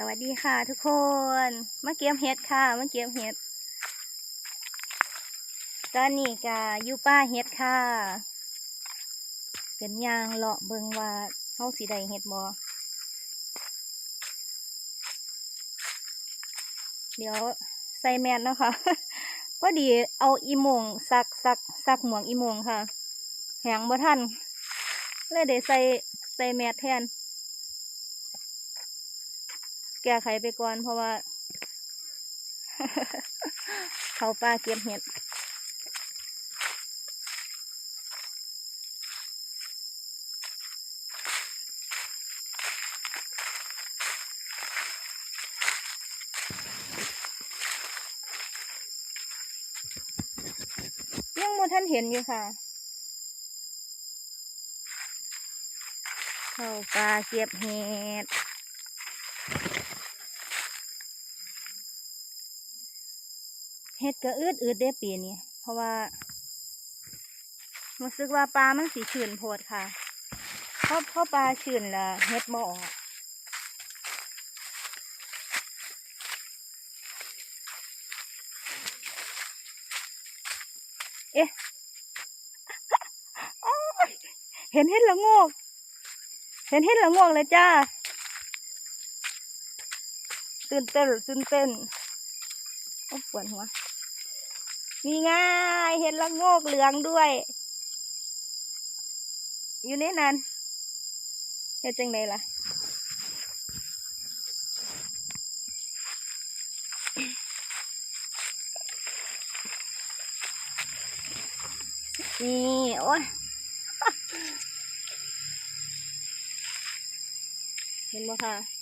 สวัสดีค่ะทุกคนมาเก็บเห็ดค่ะมาเก็บเห็ด ตอนนี้ก็อยู่ป้าเห็ดค่ะเป็นยางเลาะเบิงว่าเฮาสิได้เห็ดบ่เดี๋ยวใส่แมสเนะคะพอดีเอาอีโมงซักซักซักหมวกอีโมงค่ะแหงบ่ทันเลยได้ใส่ใส่แมสแทน แก้ไขไปก่อน เพราะว่า เขาป้าเก็บเห็ดยังโมท่านเห็นอยู่ค่ะ เขาปลาเก็บเห็ด เห็ดก็อืดอืดได้ปีนี้เพราะว่ารู้สึกว่าปลามันสีชื้นโพดค่ะเพราะเพราะปลาชื้นล้วเห็ดบ่ออกเอ๊ะเห็นเห็ดละโงกเห็นเห็ดละโงกเลยจ้า ตื่นเต้นตื่นเต้นโอ้ปวดหัว นี่ไงเห็นละโงกเหลืองด้วย อยู่ในนั้นเฮ็ดจังไดล่ะนี่โอ้ยเห็นบ่ค่ะ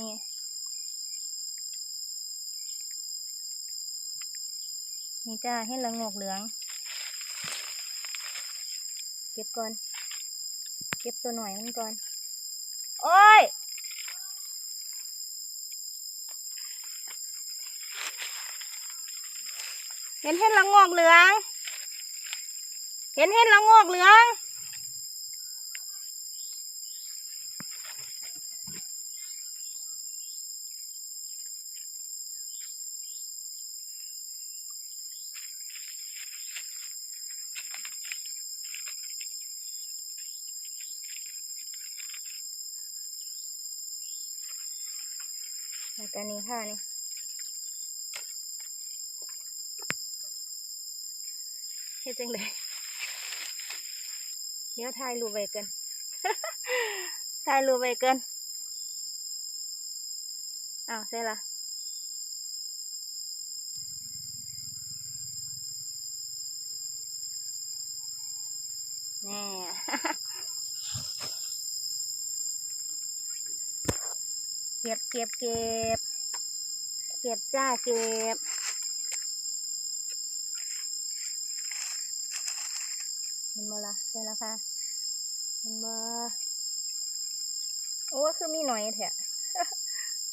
นี่นี่จ้าให้ละโงกเหลือง เก็บก่อน เก็บตัวหน่อยมันก่อน โอ้ยเห็นเห็ดละโงกเหลือง เห็นเห็ดละโงกเหลือง แล้วก็นี่ค่ะนี่เฮ็ดจังไดเดี๋ยวถ่ายรูปไว้กันถ่ายรูปไว้กันอ้าวใช่ละแน่ ก็บเก็บเก็บ เก็บจ้าเก็บ เห็นบ่ละใช่แล้วค่ะ เห็นบ่โอ้คือมีหน่อยแท้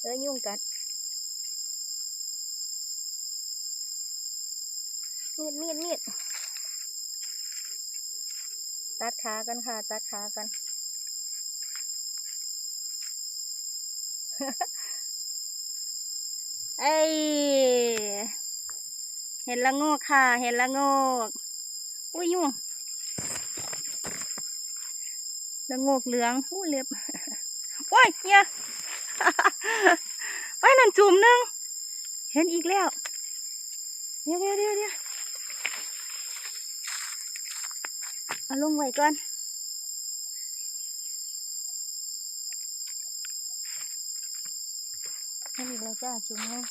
เออยุ่งกัด มีดมีดมีดตัดขากันค่ะ ตัดขากัน เอ้ยเห็นละโงกค่ะ เห็นละโงก อุ้ยยุ่งละโงกเหลืองอู้เล็บว้ยเนี่ยว้นั่นจุ่มนึง เห็นอีกแล้วเดี๋ยวเดี๋ยวเดี๋ยวเอาลงไว้ก่อน เห็นอีกแล้วจ้าจุ่มหนึง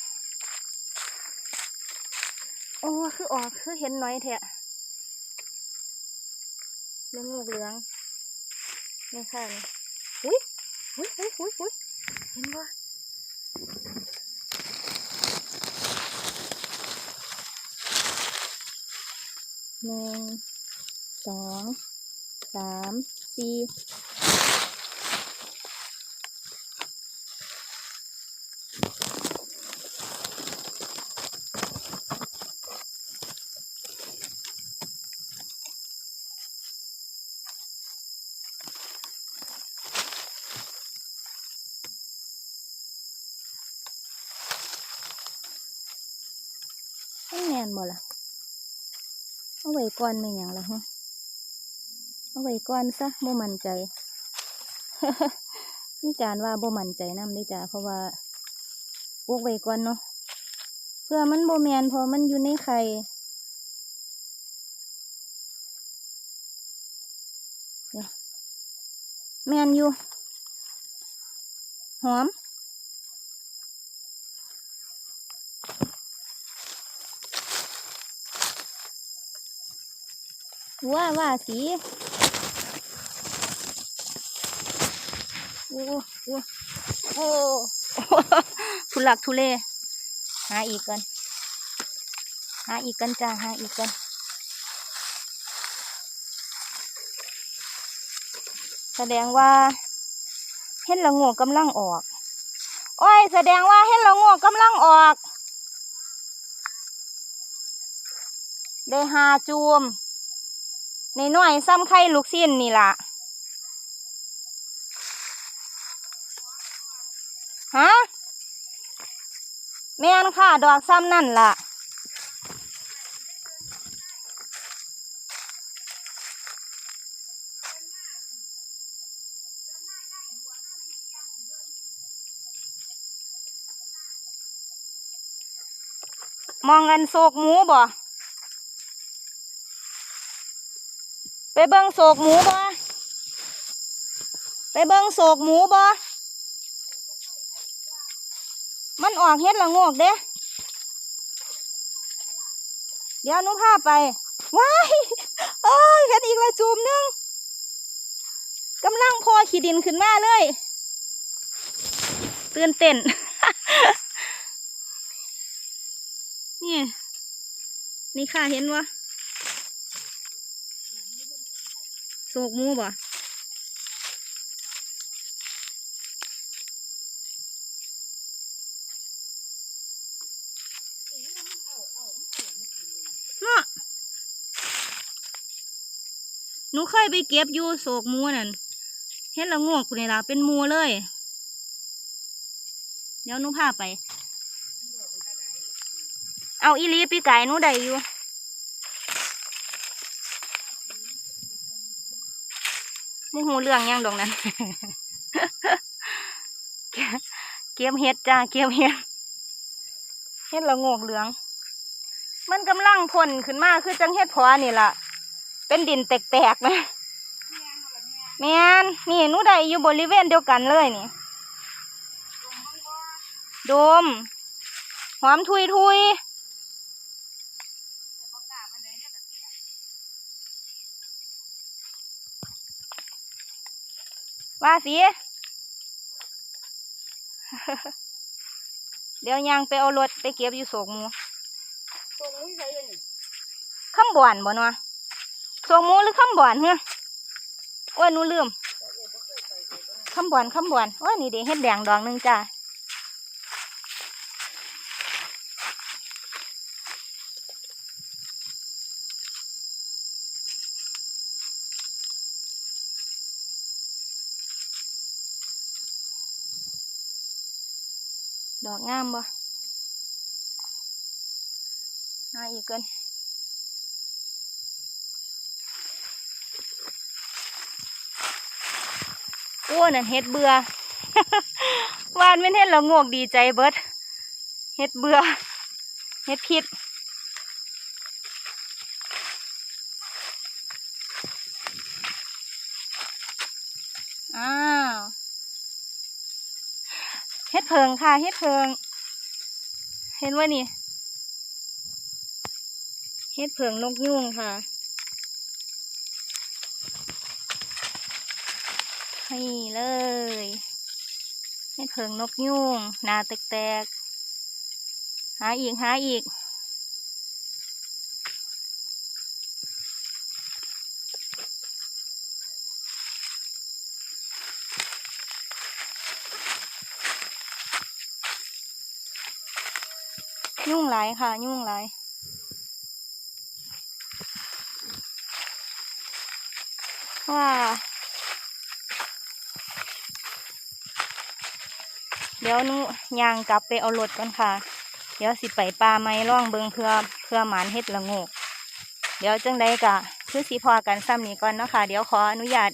โอ้คือออกคือเห็นน้อยแท้เรื่องงูเหลืองนี่ค่ะนี่อุ้ยอุ้ยอุ้ยอุ้ยอุ้ยเห็นบ่หนึ่งสองสามสี่ น บ่ล่ะ เอาไว้ก่อนไม่นหยังล่ะฮะเอาไว้ก่อนซะบ่มั่นใจมีการว่าบ่มั่นใจนำได้จ้าเพราะว่าปลูกไว้ก่อนเนาะเพื่อมันบ่แมนพอมันอยู่ในไข่แมนอยู่หอม ว่าว่าสีโอ้โอ้โอ้ทุลักทุเลหาอีกกันหาอีกกันจ้าหาอีกกันแสดงว่า เห็นละโงกกำลังออก โอ้ย แสดงว่าเห็นละโงกกำลังออก ได้หาจูม ในน้อยซ้ำไข่ลูกสิ้นนี่ล่ะฮะแม่นค่ะ ดอกซ้ำนั่นล่ะมองกันโศกหมูบ่ ไปเบิ่งโศกหมูบ่ไปเบิ่งโศกหมูบ่มันออกเฮ็ดละโงกเด้ เดี๋ยวนุพาพไป ว้าย เอ้ยเห็นอีกละจูมหนึงกำลังพอขีดินขึ้นมาเลย ตื่นเต้น นี่ นี่ค่ะเห็นวะ โศกมูบ่หนูเคยไปเก็บอยู่โศกมูนั่นเห็นละงวกนี่ล่ะเป็นมูเลย เดี๋ยวหนูพาไป เอาอีลีปีไก่หนูได้อยู่ มูหูเรื่องยังดอกนั้น เก็บเก็บเห็ดจ้า เก็บเห็ดเห็ดละโงกเหลือง มันกำลังพ่นขึ้นมาคือจังเฮ็ดพอนี่ล่ะ เป็นดินแตกๆนะแมนนี่นูได้อยู่บริเวณเดียวกันเลยนี่ ดม หอมทุยทุย ว่าสิเดี๋ยวยางไปเอารถไปเก็บอยู่โศกมูตัวมุ้ยใส่เลยนี่คำบ่อนบ่เนาะโศกมูหรือข้ามบ่อนเฮ้ยโอ้ยนูลืมข้ามบ่อนข้ามบ่อนโอ้ยนี่เด็เฮ็ดแดงดองหนึงจ้า ดอกงามบ่มาอีกกันโอ้นั่นเฮ็ดเบื่อวานไม่เฮ็ดและโงกดีใจเบิดเฮ็ดเบื่อเฮ็ดพิษอ้าวเฮ็ ดเพิงค่ะเฮ็ดเพิง เห็นว่านี่เฮ็ดเพิงนกยุงค่ะนี่เลยเฮ็ดเพิงนกยุงนาแตกๆหาอีกหาอีก ยุ่งหลายค่ะ ยุ่งหลายว้าเดี๋ยวนุยางกลับไปเอารถก่อนค่ะ เดี๋ยวสิไปปลาไม้ร่องเบิงเพื่อเพื่อหมานเห็ดละงูเดี๋ยวจังได้กะคือสีพอกันซ้ำนี้ก่อนเนาะค่ะ เดี๋ยวขออนุญาต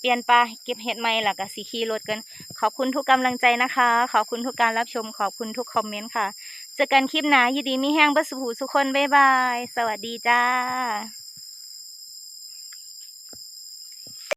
เปลี่ยนปลาเก็บเห็ดไม้หลักกับสีขี่รถกัน ขอบคุณทุกกำลังใจนะคะ ขอบคุณทุกการรับชม ขอบคุณทุกคอมเมนต์ค่ะ เจอกันคลิปหน้ายินดีมีแห้งบัสผูทุกคน บ๊ายบาย สวัสดีจ้า